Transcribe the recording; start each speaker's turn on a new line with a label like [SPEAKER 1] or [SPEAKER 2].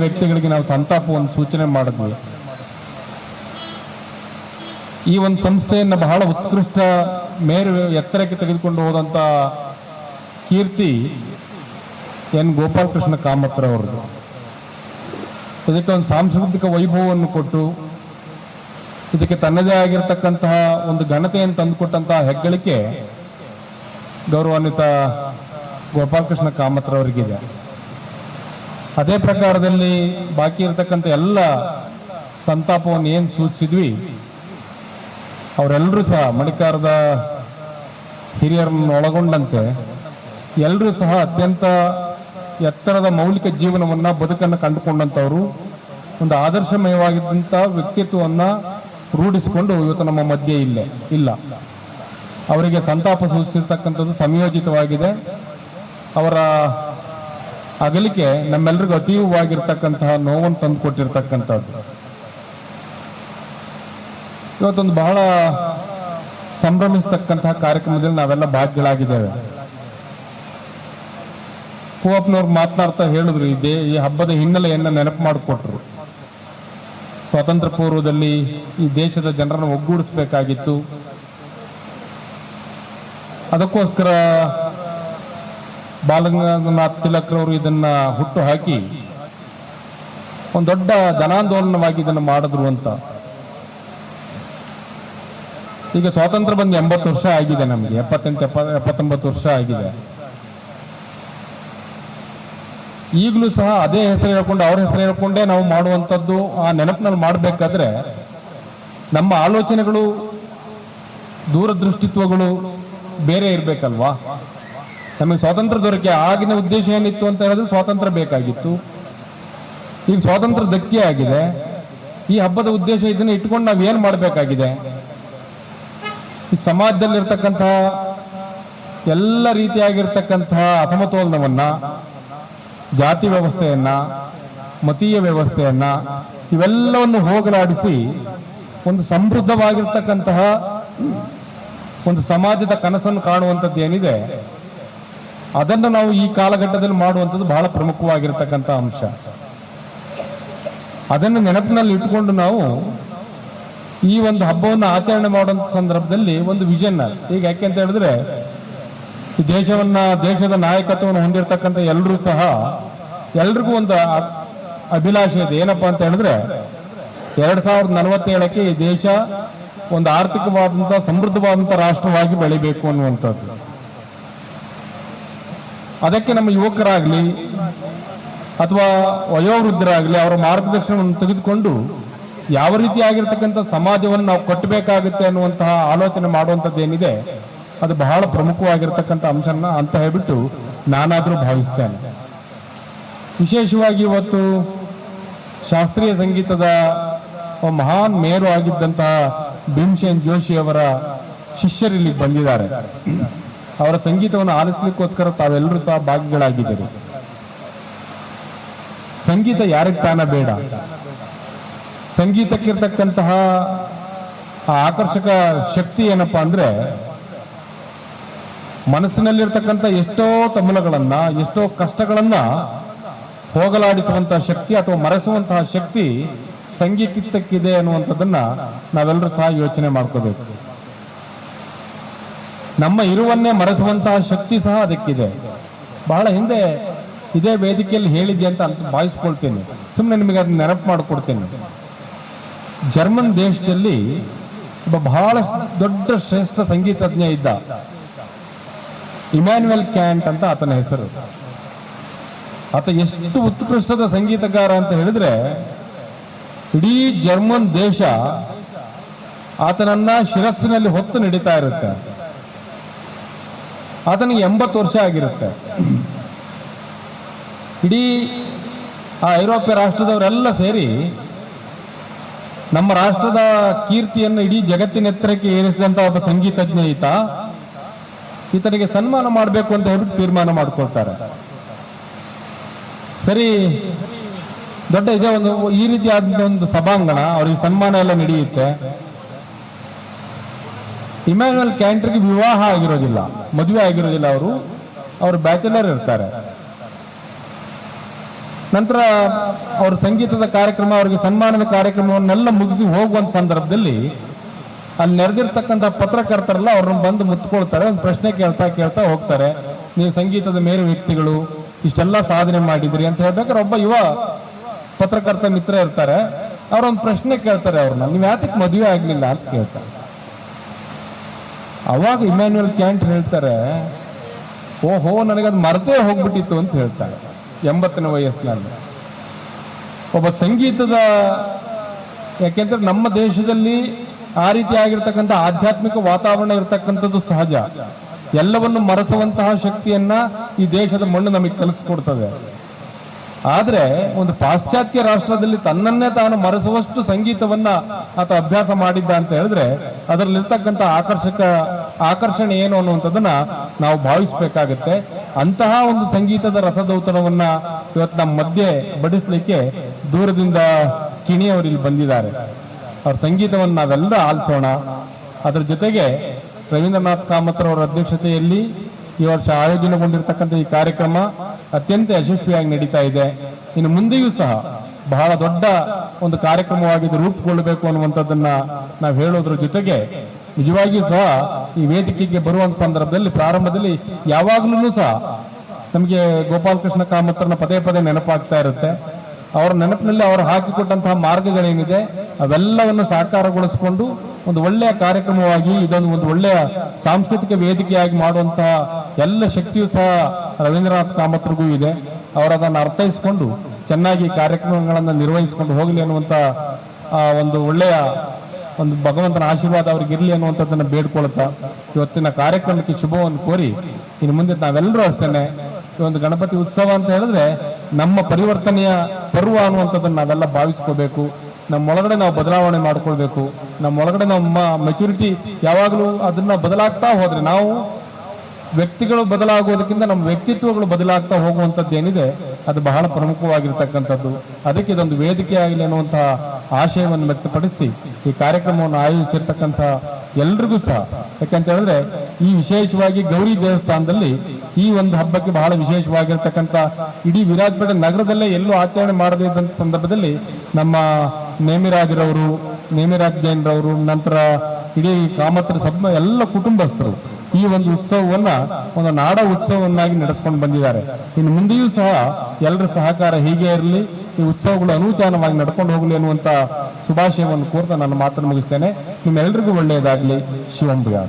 [SPEAKER 1] ವ್ಯಕ್ತಿಗಳಿಗೆ ನಾವು ಸಂತಾಪವನ್ನು ಸೂಚನೆ ಮಾಡಿದ್ವಿ ಈ ಒಂದು ಸಂಸ್ಥೆಯನ್ನು ಬಹಳ ಉತ್ಕೃಷ್ಟ ಮೇರು ಎತ್ತರಕ್ಕೆ ತೆಗೆದುಕೊಂಡು ಹೋದಂತ ಕೀರ್ತಿ ಎನ್ ಗೋಪಾಲಕೃಷ್ಣ ಕಾಮತ್ರ ಅವರದು ಇದಕ್ಕೆ ಒಂದು ಸಾಂಸ್ಕೃತಿಕ ವೈಭವವನ್ನು ಕೊಟ್ಟು, ಇದಕ್ಕೆ ತನ್ನದೇ ಆಗಿರತಕ್ಕಂತಹ ಒಂದು ಘನತೆಯನ್ನು ತಂದುಕೊಟ್ಟಂತಹ ಹೆಗ್ಗಳಿಕೆ ಗೌರವಾನ್ವಿತ ಗೋಪಾಲಕೃಷ್ಣ ಕಾಮತ್ರ ಅವರಿಗಿದೆ ಅದೇ ಪ್ರಕಾರದಲ್ಲಿ ಬಾಕಿ ಇರತಕ್ಕಂಥ ಎಲ್ಲ ಸಂತಾಪವನ್ನು ಏನು ಸೂಚಿಸಿದ್ವಿ ಅವರೆಲ್ಲರೂ ಸಹ ಮಣಿಕಾರದ ಹಿರಿಯರನ್ನು ಒಳಗೊಂಡಂತೆ ಎಲ್ಲರೂ ಸಹ ಅತ್ಯಂತ ಎತ್ತರದ ಮೌಲಿಕ ಜೀವನವನ್ನ ಬದುಕನ್ನು ಕಂಡುಕೊಂಡಂಥವರು, ಒಂದು ಆದರ್ಶಮಯವಾಗಿದ್ದಂಥ ವ್ಯಕ್ತಿತ್ವವನ್ನು ರೂಢಿಸಿಕೊಂಡು ಇವತ್ತು ನಮ್ಮ ಮಧ್ಯೆ ಇಲ್ಲೇ, ಇಲ್ಲ. ಅವರಿಗೆ ಸಂತಾಪ ಸೂಚಿಸಿರ್ತಕ್ಕಂಥದ್ದು ಸಂಯೋಜಿತವಾಗಿದೆ. ಅವರ ಅಗಲಿಕೆ ನಮ್ಮೆಲ್ಲರಿಗೂ ಅತೀವವಾಗಿರ್ತಕ್ಕಂತಹ ನೋವನ್ನು ತಂದು ಕೊಟ್ಟಿರ್ತಕ್ಕಂಥದ್ದು. ಇವತ್ತೊಂದು ಬಹಳ ಸಂಭ್ರಮಿಸ್ತಕ್ಕಂತಹ ಕಾರ್ಯಕ್ರಮದಲ್ಲಿ ನಾವೆಲ್ಲ ಭಾಗ್ಯಗಳಾಗಿದ್ದೇವೆ ಕುವಪ್ಪನವ್ರು ಮಾತನಾಡ್ತಾ ಹೇಳಿದ್ರು ಇದೇ ಈ ಹಬ್ಬದ ಹಿನ್ನೆಲೆಯನ್ನ ನೆನಪು ಮಾಡಿಕೊಟ್ರು. ಸ್ವಾತಂತ್ರ್ಯ ಪೂರ್ವದಲ್ಲಿ ಈ ದೇಶದ ಜನರನ್ನು ಒಗ್ಗೂಡಿಸಬೇಕಾಗಿತ್ತು. ಅದಕ್ಕೋಸ್ಕರ ಬಾಲಗಂಗಾಧರನಾಥ್ ತಿಲಕ್ರವರು ಇದನ್ನ ಹುಟ್ಟು ಹಾಕಿ ಒಂದು ದೊಡ್ಡ ಜನಾಂದೋಲನವಾಗಿ ಇದನ್ನು ಮಾಡಿದ್ರು ಅಂತ. ಈಗ ಸ್ವಾತಂತ್ರ್ಯ ಬಂದು ಎಂಬತ್ತು ವರ್ಷ ಆಗಿದೆ ನಮಗೆ, ಎಪ್ಪತ್ತೆಂಟು, ಎಪ್ಪ, ಎಪ್ಪತ್ತೊಂಬತ್ತು ವರ್ಷ ಆಗಿದೆ. ಈಗಲೂ ಸಹ ಅದೇ ಹೆಸರು ಹೇಳ್ಕೊಂಡು ಅವ್ರ ಹೆಸರು ಹೇಳ್ಕೊಂಡೇ ನಾವು ಮಾಡುವಂಥದ್ದು, ಆ ನೆನಪಿನಲ್ಲಿ ಮಾಡಬೇಕಾದ್ರೆ ನಮ್ಮ ಆಲೋಚನೆಗಳು, ದೂರದೃಷ್ಟಿತ್ವಗಳು ಬೇರೆ ಇರಬೇಕಲ್ವಾ? ನಮಗೆ ಸ್ವಾತಂತ್ರ್ಯ ದೊರಕೆ ಆಗಿನ ಉದ್ದೇಶ ಏನಿತ್ತು ಅಂತ ಹೇಳಿದ್ರೆ ಸ್ವಾತಂತ್ರ್ಯ ಬೇಕಾಗಿತ್ತು. ಈಗ ಸ್ವಾತಂತ್ರ್ಯ ಧಕ್ಕೆ ಆಗಿದೆ. ಈ ಹಬ್ಬದ ಉದ್ದೇಶ ಇದನ್ನ ಇಟ್ಕೊಂಡು ನಾವು ಏನ್ ಮಾಡಬೇಕಾಗಿದೆ? ಈ ಸಮಾಜದಲ್ಲಿರ್ತಕ್ಕಂತಹ ಎಲ್ಲ ರೀತಿಯಾಗಿರ್ತಕ್ಕಂತಹ ಅಸಮತೋಲನವನ್ನ, ಜಾತಿ ವ್ಯವಸ್ಥೆಯನ್ನ, ಮತೀಯ ವ್ಯವಸ್ಥೆಯನ್ನ ಇವೆಲ್ಲವನ್ನು ಹೋಗಲಾಡಿಸಿ ಒಂದು ಸಮೃದ್ಧವಾಗಿರ್ತಕ್ಕಂತಹ ಒಂದು ಸಮಾಜದ ಕನಸನ್ನು ಕಾಣುವಂಥದ್ದು ಏನಿದೆ? ಅದನ್ನು ನಾವು ಈ ಕಾಲಘಟ್ಟದಲ್ಲಿ ಮಾಡುವಂಥದ್ದು ಬಹಳ ಪ್ರಮುಖವಾಗಿರ್ತಕ್ಕಂಥ ಅಂಶ. ಅದನ್ನು ನೆನಪಿನಲ್ಲಿ ಇಟ್ಕೊಂಡು ನಾವು ಈ ಒಂದು ಹಬ್ಬವನ್ನು ಆಚರಣೆ ಮಾಡುವಂಥ ಸಂದರ್ಭದಲ್ಲಿ ಒಂದು ವಿಷನ್ ಈಗ ಯಾಕೆ ಅಂತ ಹೇಳಿದ್ರೆ ದೇಶವನ್ನ, ದೇಶದ ನಾಯಕತ್ವವನ್ನು ಹೊಂದಿರತಕ್ಕಂಥ ಎಲ್ಲರೂ ಸಹ ಎಲ್ರಿಗೂ ಒಂದು ಅಭಿಲಾಷೆ ಇದೆ. ಏನಪ್ಪಾ ಅಂತ ಹೇಳಿದ್ರೆ, ಎರಡ್ ಸಾವಿರದ ನಲವತ್ತೇಳಕ್ಕೆ ಈ ದೇಶ ಒಂದು ಆರ್ಥಿಕವಾದಂತಹ ಸಮೃದ್ಧವಾದಂತಹ ರಾಷ್ಟ್ರವಾಗಿ ಬೆಳಿಬೇಕು ಅನ್ನುವಂಥದ್ದು. ಅದಕ್ಕೆ ನಮ್ಮ ಯುವಕರಾಗಲಿ ಅಥವಾ ವಯೋವೃದ್ಧರಾಗಲಿ ಅವರ ಮಾರ್ಗದರ್ಶನವನ್ನು ತೆಗೆದುಕೊಂಡು ಯಾವ ರೀತಿಯಾಗಿರ್ತಕ್ಕಂಥ ಸಮಾಜವನ್ನು ನಾವು ಕಟ್ಟಬೇಕಾಗುತ್ತೆ ಅನ್ನುವಂತಹ ಆಲೋಚನೆ ಮಾಡುವಂಥದ್ದೇನಿದೆ, ಅದು ಬಹಳ ಪ್ರಮುಖವಾಗಿರ್ತಕ್ಕಂಥ ಅಂಶನ ಅಂತ ಹೇಳ್ಬಿಟ್ಟು ನಾನಾದರೂ ಭಾವಿಸ್ತೇನೆ. ವಿಶೇಷವಾಗಿ ಇವತ್ತು ಶಾಸ್ತ್ರೀಯ ಸಂಗೀತದ ಮಹಾನ್ ಮೇರು ಆಗಿದ್ದಂತಹ ಭೀಮಸೇನ್ ಜೋಶಿ ಅವರ ಶಿಷ್ಯರಿಲ್ಲಿ ಬಂದಿದ್ದಾರೆ. ಅವರ ಸಂಗೀತವನ್ನು ಆಲಿಸ್ಲಿಕ್ಕೋಸ್ಕರ ತಾವೆಲ್ಲರೂ ಸಹ ಭಾಗಿಗಳಾಗಿದ್ದರು. ಸಂಗೀತ ಯಾರಿಗೆ ತಾನ ಬೇಡ? ಸಂಗೀತಕ್ಕಿರ್ತಕ್ಕಂತಹ ಆಕರ್ಷಕ ಶಕ್ತಿ ಏನಪ್ಪಾ ಅಂದ್ರೆ ಮನಸ್ಸಿನಲ್ಲಿರ್ತಕ್ಕಂಥ ಎಷ್ಟೋ ತಮಲಗಳನ್ನ, ಎಷ್ಟೋ ಕಷ್ಟಗಳನ್ನ ಹೋಗಲಾಡಿಸುವಂತಹ ಶಕ್ತಿ ಅಥವಾ ಮರೆಸುವಂತಹ ಶಕ್ತಿ ಸಂಗೀತಕ್ಕಿದೆ ಅನ್ನುವಂಥದ್ದನ್ನ ನಾವೆಲ್ಲರೂ ಸಹ ಯೋಚನೆ ಮಾಡ್ಕೋಬೇಕು. ನಮ್ಮ ಇರುವನ್ನೇ ಮರೆಸುವಂತಹ ಶಕ್ತಿ ಸಹ ಅದಕ್ಕಿದೆ. ಬಹಳ ಹಿಂದೆ ಇದೇ ವೇದಿಕೆಯಲ್ಲಿ ಹೇಳಿದೆ ಅಂತ ಅಂತ ಭಾವಿಸ್ಕೊಳ್ತೇನೆ. ಸುಮ್ಮನೆ ನಿಮಗೆ ಅದನ್ನ ನೆನಪು ಮಾಡಿಕೊಡ್ತೇನೆ. ಜರ್ಮನ್ ದೇಶದಲ್ಲಿ ಒಬ್ಬ ಬಹಳ ದೊಡ್ಡ ಶ್ರೇಷ್ಠ ಸಂಗೀತಜ್ಞ ಇದ್ದ ಇಮ್ಯಾನ್ಯುಯಲ್ ಕ್ಯಾಂಟ್ ಅಂತ ಆತನ ಹೆಸರು. ಆತ ಎಷ್ಟು ಉತ್ಕೃಷ್ಟದ ಸಂಗೀತಗಾರ ಅಂತ ಹೇಳಿದ್ರೆ ಇಡೀ ಜರ್ಮನ್ ದೇಶ ಆತನನ್ನ ಶಿರಸ್ಸಿನಲ್ಲಿ ಹೊತ್ತು ನಡೀತಾ ಇರುತ್ತೆ. ಆತನಿಗೆ ಎಂಬತ್ತು ವರ್ಷ ಆಗಿರುತ್ತೆ. ಇಡೀ ಆ ಐರೋಪ್ಯ ರಾಷ್ಟ್ರದವರೆಲ್ಲ ಸೇರಿ ನಮ್ಮ ರಾಷ್ಟ್ರದ ಕೀರ್ತಿಯನ್ನು ಇಡೀ ಜಗತ್ತಿನ ಎತ್ತರಕ್ಕೆ ಏರಿಸಿದಂತ ಒಬ್ಬ ಸಂಗೀತಜ್ಞ ಈತ. ಈತನಿಗೆ ಸನ್ಮಾನ ಮಾಡಬೇಕು ಅಂತ ಹೇಳ್ಬಿಟ್ಟು ತೀರ್ಮಾನ ಮಾಡ್ಕೊಳ್ತಾರೆ. ಸರಿ, ದೊಡ್ಡ ಇದೆ ಒಂದು ಈ ರೀತಿಯಾದ ಒಂದು ಸಭಾಂಗಣ, ಅವ್ರಿಗೆ ಸನ್ಮಾನ ಎಲ್ಲ ನಡೆಯುತ್ತೆ. ಇಮ್ಯಾನ್ಯುಯಲ್ ಕ್ಯಾಂಟ್ರಿಗೆ ವಿವಾಹ ಆಗಿರೋದಿಲ್ಲ, ಮದುವೆ ಆಗಿರೋದಿಲ್ಲ ಅವರು ಅವರು ಬ್ಯಾಚುಲರ್ ಇರ್ತಾರೆ. ನಂತರ ಅವ್ರ ಸಂಗೀತದ ಕಾರ್ಯಕ್ರಮ, ಅವರಿಗೆ ಸನ್ಮಾನದ ಕಾರ್ಯಕ್ರಮವನ್ನೆಲ್ಲ ಮುಗಿಸಿ ಹೋಗುವಂತ ಸಂದರ್ಭದಲ್ಲಿ ಅಲ್ಲಿ ನೆರೆದಿರ್ತಕ್ಕಂಥ ಪತ್ರಕರ್ತರೆಲ್ಲ ಅವ್ರನ್ನ ಬಂದು ಮುತ್ಕೊಳ್ತಾರೆ, ಒಂದು ಪ್ರಶ್ನೆ ಕೇಳ್ತಾ ಕೇಳ್ತಾ ಹೋಗ್ತಾರೆ. ನೀವು ಸಂಗೀತದ ಮೇರು ವ್ಯಕ್ತಿಗಳು, ಇಷ್ಟೆಲ್ಲ ಸಾಧನೆ ಮಾಡಿದ್ರಿ ಅಂತ ಹೇಳ್ಬೇಕಾದ್ರೆ ಒಬ್ಬ ಯುವ ಪತ್ರಕರ್ತ ಮಿತ್ರ ಇರ್ತಾರೆ. ಅವ್ರೊಂದು ಪ್ರಶ್ನೆ ಕೇಳ್ತಾರೆ ಅವ್ರನ್ನ, ನೀವು ಯಾತಕ್ಕೆ ಮದುವೆ ಆಗಲಿಲ್ಲ? ಅಂತ ಕೇಳ್ತಾರೆ. ಅವಾಗ ಇಮ್ಯಾನ್ಯುಯಲ್ ಕ್ಯಾಂಟ್ ಹೇಳ್ತಾರೆ, ಓಹೋ, ನನಗದು ಮರ್ತೇ ಹೋಗ್ಬಿಟ್ಟಿತ್ತು ಅಂತ ಹೇಳ್ತಾರೆ ಎಂಬತ್ತನೇ ವಯಸ್ಸಿನಲ್ಲಿ. ಒಬ್ಬ ಸಂಗೀತದ, ಯಾಕೆಂದ್ರೆ ನಮ್ಮ ದೇಶದಲ್ಲಿ ಆ ರೀತಿ ಆಗಿರ್ತಕ್ಕಂಥ ಆಧ್ಯಾತ್ಮಿಕ ವಾತಾವರಣ ಇರತಕ್ಕಂಥದ್ದು ಸಹಜ. ಎಲ್ಲವನ್ನು ಮರೆಸುವಂತಹ ಶಕ್ತಿಯನ್ನ ಈ ದೇಶದ ಮಣ್ಣು ನಮಗೆ ಕಲಿಸ್ಕೊಡ್ತದೆ. ಆದ್ರೆ ಒಂದು ಪಾಶ್ಚಾತ್ಯ ರಾಷ್ಟ್ರದಲ್ಲಿ ತನ್ನನ್ನೇ ತಾನು ಮರೆಸುವಷ್ಟು ಸಂಗೀತವನ್ನ ಆತ ಅಭ್ಯಾಸ ಮಾಡಿದ್ದ ಅಂತ ಹೇಳಿದ್ರೆ ಅದರಲ್ಲಿರ್ತಕ್ಕಂಥ ಆಕರ್ಷಕ, ಆಕರ್ಷಣೆ ಏನು ಅನ್ನುವಂಥದ್ದನ್ನ ನಾವು ಭಾವಿಸ್ಬೇಕಾಗತ್ತೆ. ಅಂತಹ ಒಂದು ಸಂಗೀತದ ರಸದೌತಣವನ್ನ ಇವತ್ತು ನಮ್ಮ ಮಧ್ಯೆ ಬಡಿಸ್ಲಿಕ್ಕೆ ದೂರದಿಂದ ಕಿಣಿಯವರು ಇಲ್ಲಿ ಬಂದಿದ್ದಾರೆ. ಅವ್ರ ಸಂಗೀತವನ್ನು ನಾವೆಲ್ಲ ಆಲಿಸೋಣ. ಅದರ ಜೊತೆಗೆ ರವೀಂದ್ರನಾಥ್ ಕಾಮತ್ ಅವರ ಅಧ್ಯಕ್ಷತೆಯಲ್ಲಿ ಈ ವರ್ಷ ಆಯೋಜನೆಗೊಂಡಿರ್ತಕ್ಕಂಥ ಈ ಕಾರ್ಯಕ್ರಮ ಅತ್ಯಂತ ಯಶಸ್ವಿಯಾಗಿ ನಡೀತಾ ಇದೆ. ಇನ್ನು ಮುಂದೆಯೂ ಸಹ ಬಹಳ ದೊಡ್ಡ ಒಂದು ಕಾರ್ಯಕ್ರಮವಾಗಿದ್ದು ರೂಪುಗೊಳ್ಳಬೇಕು ಅನ್ನುವಂಥದ್ದನ್ನ ನಾವು ಹೇಳೋದ್ರ ಜೊತೆಗೆ ನಿಜವಾಗಿಯೂ ಸಹ ಈ ವೇದಿಕೆಗೆ ಬರುವಂತ ಸಂದರ್ಭದಲ್ಲಿ, ಪ್ರಾರಂಭದಲ್ಲಿ ಯಾವಾಗ್ಲೂ ಸಹ ನಮಗೆ ಗೋಪಾಲಕೃಷ್ಣ ಕಾಮತ್ರನ ಪದೇ ಪದೇ ನೆನಪಾಗ್ತಾ ಇರುತ್ತೆ. ಅವರ ನೆನಪಿನಲ್ಲಿ ಅವರು ಹಾಕಿಕೊಟ್ಟಂತಹ ಮಾರ್ಗಗಳೇನಿದೆ, ಅವೆಲ್ಲವನ್ನು ಸಾಕಾರಗೊಳಿಸಿಕೊಂಡು ಒಂದು ಒಳ್ಳೆಯ ಕಾರ್ಯಕ್ರಮವಾಗಿ ಇದೊಂದು ಒಂದು ಒಳ್ಳೆಯ ಸಾಂಸ್ಕೃತಿಕ ವೇದಿಕೆಯಾಗಿ ಮಾಡುವಂತಹ ಎಲ್ಲ ಶಕ್ತಿಯು ಸಹ ರವೀಂದ್ರನಾಥ್ ಕಾಮತ್ರಿಗೂ ಇದೆ. ಅವರು ಅದನ್ನು ಅರ್ಥೈಸಿಕೊಂಡು ಚೆನ್ನಾಗಿ ಕಾರ್ಯಕ್ರಮಗಳನ್ನು ನಿರ್ವಹಿಸಿಕೊಂಡು ಹೋಗಲಿ ಅನ್ನುವಂಥ ಒಂದು ಒಳ್ಳೆಯ ಒಂದು ಭಗವಂತನ ಆಶೀರ್ವಾದ ಅವ್ರಿಗೆ ಇರಲಿ ಅನ್ನುವಂಥದ್ದನ್ನು ಬೇಡ್ಕೊಳ್ತಾ ಇವತ್ತಿನ ಕಾರ್ಯಕ್ರಮಕ್ಕೆ ಶುಭವನ್ನು ಕೋರಿ ಇನ್ನು ಮುಂದೆ ನಾವೆಲ್ಲರೂ ಅಷ್ಟೇನೆ ಈ ಒಂದು ಗಣಪತಿ ಉತ್ಸವ ಅಂತ ಹೇಳಿದ್ರೆ ನಮ್ಮ ಪರಿವರ್ತನೆಯ ಪರ್ವ ಅನ್ನುವಂಥದ್ದನ್ನು ನಾವೆಲ್ಲ ಭಾವಿಸ್ಕೋಬೇಕು. ನಮ್ಮ ಒಳಗಡೆ ನಾವು ಬದಲಾವಣೆ ಮಾಡ್ಕೊಳ್ಬೇಕು. ನಮ್ಮೊಳಗಡೆ ನಮ್ಮ ಮೆಚುರಿಟಿ ಯಾವಾಗಲೂ ಅದನ್ನ ಬದಲಾಗ್ತಾ ಹೋದ್ರೆ ನಾವು ವ್ಯಕ್ತಿಗಳು ಬದಲಾಗುವುದಕ್ಕಿಂತ ನಮ್ಮ ವ್ಯಕ್ತಿತ್ವಗಳು ಬದಲಾಗ್ತಾ ಹೋಗುವಂಥದ್ದು ಏನಿದೆ, ಅದು ಬಹಳ ಪ್ರಮುಖವಾಗಿರ್ತಕ್ಕಂಥದ್ದು. ಅದಕ್ಕೆ ಇದೊಂದು ವೇದಿಕೆ ಆಗಲಿ ಅನ್ನುವಂತಹ ಆಶಯವನ್ನು ವ್ಯಕ್ತಪಡಿಸಿ ಈ ಕಾರ್ಯಕ್ರಮವನ್ನು ಆಯೋಜಿಸಿರ್ತಕ್ಕಂಥ ಎಲ್ರಿಗೂ ಸಹ. ಯಾಕಂತ ಹೇಳಿದ್ರೆ, ಈ ವಿಶೇಷವಾಗಿ ಗೌರಿ ದೇವಸ್ಥಾನದಲ್ಲಿ ಈ ಒಂದು ಹಬ್ಬಕ್ಕೆ ಬಹಳ ವಿಶೇಷವಾಗಿರ್ತಕ್ಕಂಥ ಇಡೀ ವಿರಾಜಪೇಟೆ ನಗರದಲ್ಲೇ ಎಲ್ಲೂ ಆಚರಣೆ ಮಾಡದೇ ಇದ್ದಂಥ ಸಂದರ್ಭದಲ್ಲಿ ನಮ್ಮ ನೇಮಿರಾಜರವರು ನೇಮಿರಾಜ್ ಜೈನ್ರವರು ನಂತರ ಇಡೀ ಕಾಮತ್ರ ಸಬ್ ಎಲ್ಲ ಕುಟುಂಬಸ್ಥರು ಈ ಒಂದು ಉತ್ಸವವನ್ನ, ಒಂದು ನಾಡ ಉತ್ಸವವನ್ನಾಗಿ ನಡೆಸ್ಕೊಂಡು ಬಂದಿದ್ದಾರೆ. ಇನ್ನು ಮುಂದೆಯೂ ಸಹ ಎಲ್ಲರ ಸಹಕಾರ ಹೀಗೆ ಇರಲಿ, ಈ ಉತ್ಸವಗಳು ಅನುಚಾನವಾಗಿ ನಡ್ಕೊಂಡು ಹೋಗಲಿ ಅನ್ನುವಂತ ಶುಭಾಶಯವನ್ನು ಕೋರ್ತಾ ನಾನು ಮಾತನ್ನು ಮುಗಿಸ್ತೇನೆ. ನಿಮ್ಮೆಲ್ಲರಿಗೂ ಒಳ್ಳೆಯದಾಗಲಿ. ಶಿವಂಬಿಯಾರ್